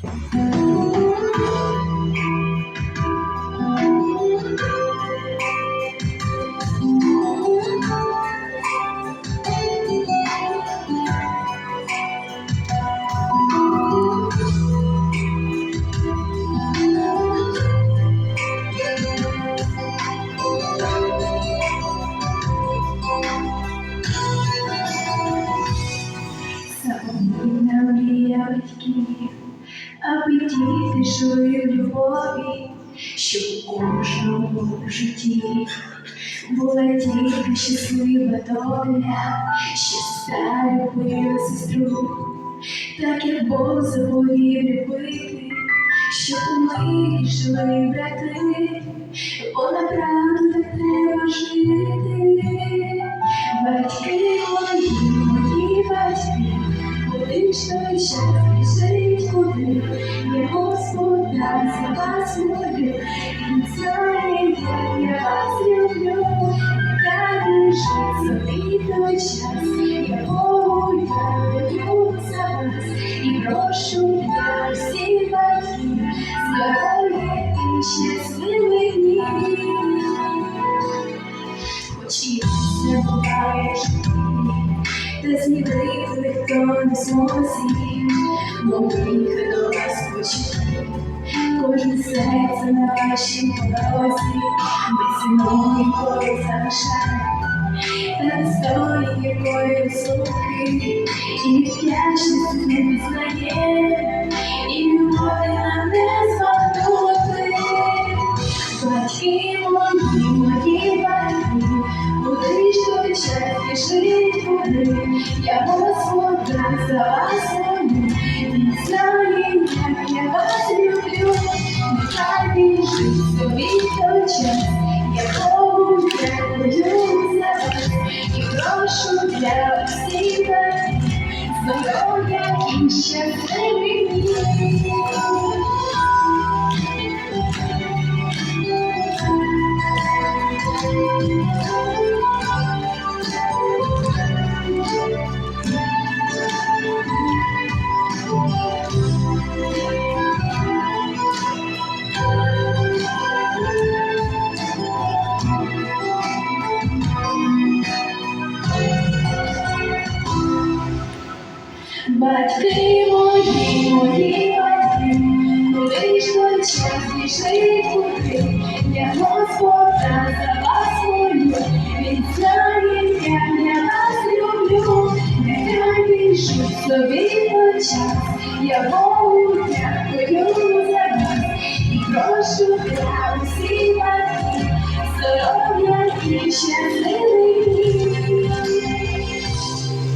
すいません。Батьків, аби діти жили в любові, щоб у кожному в житті була тільки щаслива доля, щастя любила сестру, так як Бог заповів любити, щоб у мирі жили брати, бо направду так треба жити. Куди, я Господа за вас молю, і як я вас люблю, нехай біжить собі той час, я Богу дякую за вас, і прошу для всіх батьків, здоров'я і щасливих днів. Хочеться буває жити, та змінити ніхто не змозі, молитви до вас почути, кожне серце на вашій порозі, ми цінуємо коли залишаємо, та достойні якої високи, і вдячність не пізнає, час біжить куди, я Господа за вас молю, він знає, як я вас люблю, нехай біжить собі той час, я Богу дякую за вас, і прошу для всіх батьків, здоров'я і щасливих Батьки мої, мої батьки, коли ж той час пішли куди, я Господа за вас молю, він знає, як я вас люблю, нехай пішов собі той час, я Богу дякую за вас, і прошу для усіх батьків, здоров'я і щастя.